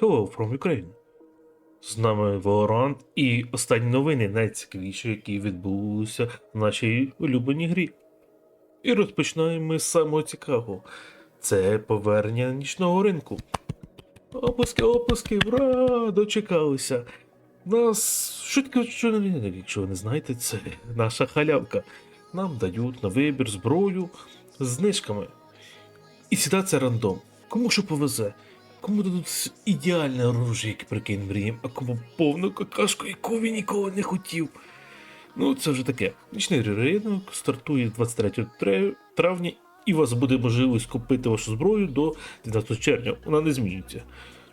Hello from Ukraine. З нами Valorant і останні новини найцікавіші, які відбулися в нашій улюбленій грі. І розпочинаємо з самого цікавого. Це повернення нічного ринку. Оплески, оплески, ура! Дочекалися. Нас швидко, не якщо ви не знаєте, це наша халявка. Нам дають на вибір зброю з знижками. І це рандом. Кому що повезе. Кому дадуть ідеальне оружие, яке прикинь мрієм, а кому повну какашку, яку він ніколи не хотів. Ну, це вже таке. Нічний ринок стартує 23 травня, і у вас буде можливість купити вашу зброю до 12 червня. Вона не змінюється.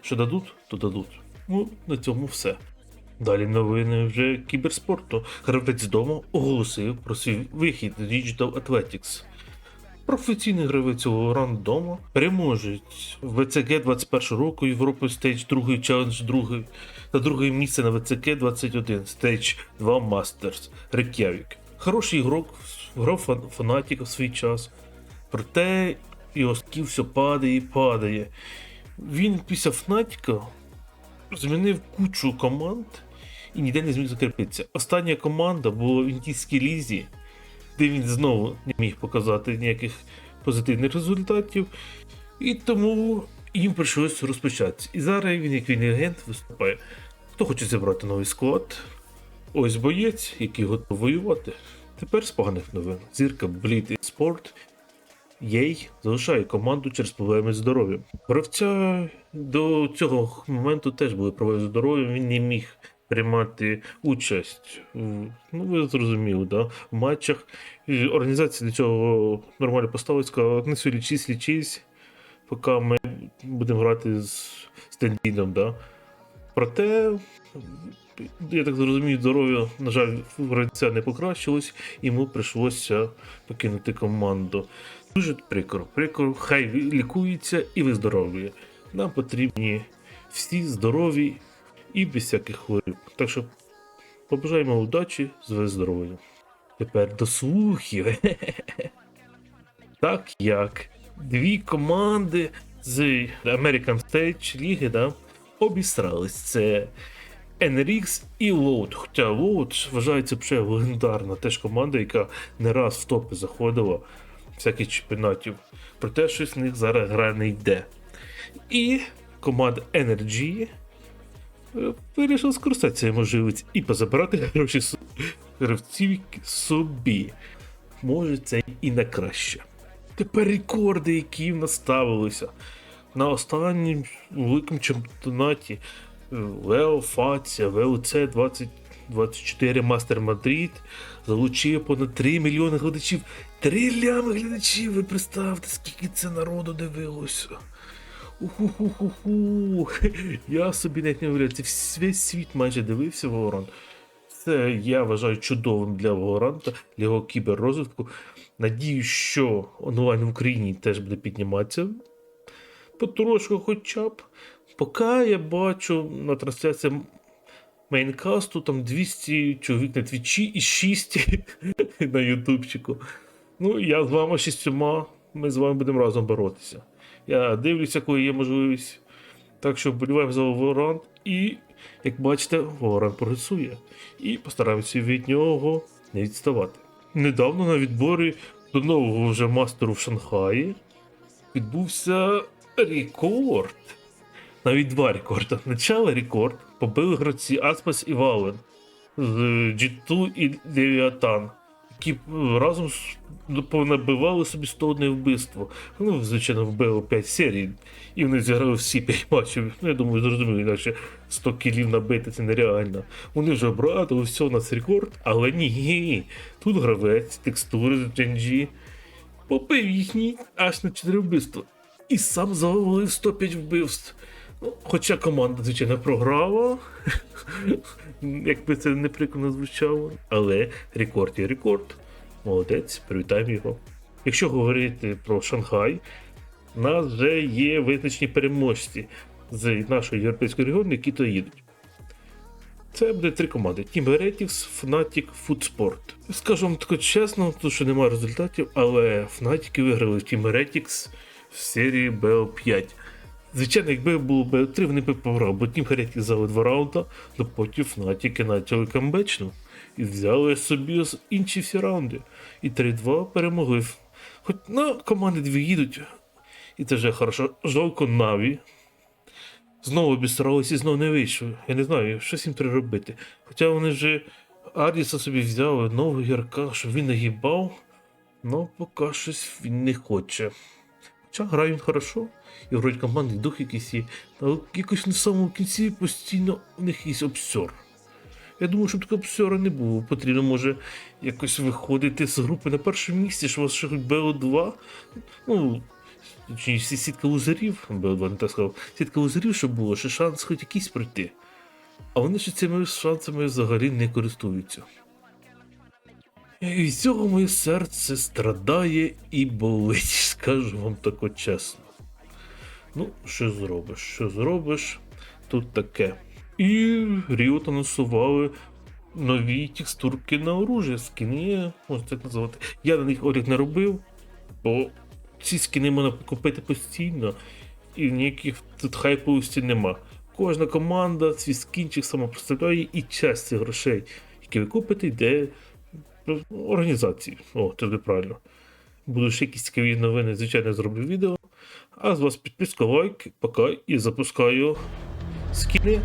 Що дадуть, то дадуть. Ну, на цьому все. Далі новини вже кіберспорту. Гравець дому оголосив про свій вихід з Digital Athletics. Професійний гравець у рандому переможець ВЦГ 21 року Європи Stage 2 Challenge 2 та друге місце на ВЦК 21 Stage 2 Masters Reykjavik. Хороший ігрок, грав фан- фанатіка в свій час. Проте його скіл все падає і падає. Він після Фнатіка змінив кучу команд і ніде не зміг закріпитися. Остання команда була в індійській лізі, де він знову не міг показати ніяких позитивних результатів. І тому їм прийшлось розпочатися. І зараз він, як вільний агент, виступає. Хто хоче зібрати новий склад? Ось боєць, який готовий воювати. Тепер з поганих новин. Зірка Bleed Sport Єй залишає команду через проблеми з здоров'ям. Гравця до цього моменту теж були проблеми з здоров'ям, він не міг приймати участь. в- Ну, ви зрозуміли, да? в матчах. Організація до цього нормально поставилась, сказала, не все лічись, лічись, поки ми будемо грати з стендіном. Да? Проте, я так зрозумію, здоров'я, на жаль, гравця не покращилось, і йому прийшлося покинути команду. Дуже прикро, прикро, хай лікується і виздоровлює. Нам потрібні всі здорові і без всяких хвороб. Так що побажаємо удачі з виздоровленням. Тепер до слухів. Так як дві команди з American Stage Ліги да, обісрались. Це NRX і Load. Хоча Load вважається вже легендарна теж команда, яка не раз в топи заходила всяких чемпіонатів. Проте щось в них зараз гра не йде. І команда NRG вирішила скористатися цією можливістю і позабирати гроші гравців собі. Може, це і на краще. Тепер рекорди, які в нас ставилися. На останньому великому чемпіонаті е, Лео Фація, ВЛЦ 2024 Мастер Мадрид залучив понад 3 мільйони глядачів. 3 лями глядачів, ви представте, скільки це народу дивилося. Уху-ху-ху-ху. Я собі навіть не уявляю, це весь світ майже дивився Valorant. Це я вважаю чудовим для Valorant, для його кіберрозвитку. Надію, що онлайн в Україні теж буде підніматися. Потрошку хоча б. Поки я бачу на трансляції мейнкасту там 200 чоловік на твічі і 6 на ютубчику. Ну, я з вами шістьома, ми з вами будемо разом боротися. Я дивлюся, коли є можливість. Так що вболіваємо за Valorant і, як бачите, Valorant прогресує. І постараємося від нього не відставати. Недавно на відборі до нового вже мастеру в Шанхаї відбувся рекорд. Навіть два рекорди. Начало рекорд побили гравці Аспас і Вален з G2 і Левіатан, які е, разом з- понабивали собі 101 вбивство. Ну, звичайно, вбили 5 серій, і вони зіграли всі 5 матчів. Ну, я думаю, зрозуміло, іначе 100 кілів набити це нереально. Вони вже обрадили, все, у нас рекорд, але ні. Тут гравець, текстури з GNG побив їхній аж на 4 вбивства. І сам завалив 105 вбивств. Хоча команда, звичайно, програла, якби це не прикольно звучало, але рекорд є рекорд. Молодець, привітаємо його. Якщо говорити про Шанхай, у нас вже є визначені переможці з нашої європейської регіону, які то їдуть. Це буде три команди: Team Heretics, Fnatic, Foodsport. Скажу вам тако чесно, тому що немає результатів, але Fnatic виграли Team Heretics в серії BO5. Звичайно, якби було б три, вони б пограв, бо тім Харяки взяли два раунда, то потім Фнатіки почали камбечну. І взяли собі інші всі раунди. І 3-2 перемогли. Хоч на команди дві їдуть. І це вже хорошо. Жалко Наві. Знову обісралися і знову не вийшло. Я не знаю, щось їм треба робити. Хоча вони вже Аріса собі взяли нового гірка, щоб він нагибав, але поки щось він не хоче. Хоча грає він хорошо, і вроді командний дух якийсь є, але якось на самому кінці постійно у них є обсьор. Я думаю, щоб такого обсьора не було. Потрібно, може, якось виходити з групи на першому місці, що у вас ще хоч БО2. Ну, чи сітка лузерів, БО2 не так сказав, сітка лузерів, щоб було, ще шанс хоч якийсь пройти. А вони ще цими шансами взагалі не користуються. І від цього моє серце страдає і болить, скажу вам тако чесно. Ну, що зробиш? Що зробиш? Тут таке. І Riot анонсували нові текстурки на оружие, скіни, можна так називати. Я на них огляд не робив, бо ці скіни можна купити постійно, і ніяких тут хайповості нема. Кожна команда свій скінчик сама представляє і часть грошей, які ви купите, йде організації. О, це правильно. Будуть ще якісь цікаві новини, звичайно, зроблю відео. А з вас підписка, лайк, пока і запускаю скіни.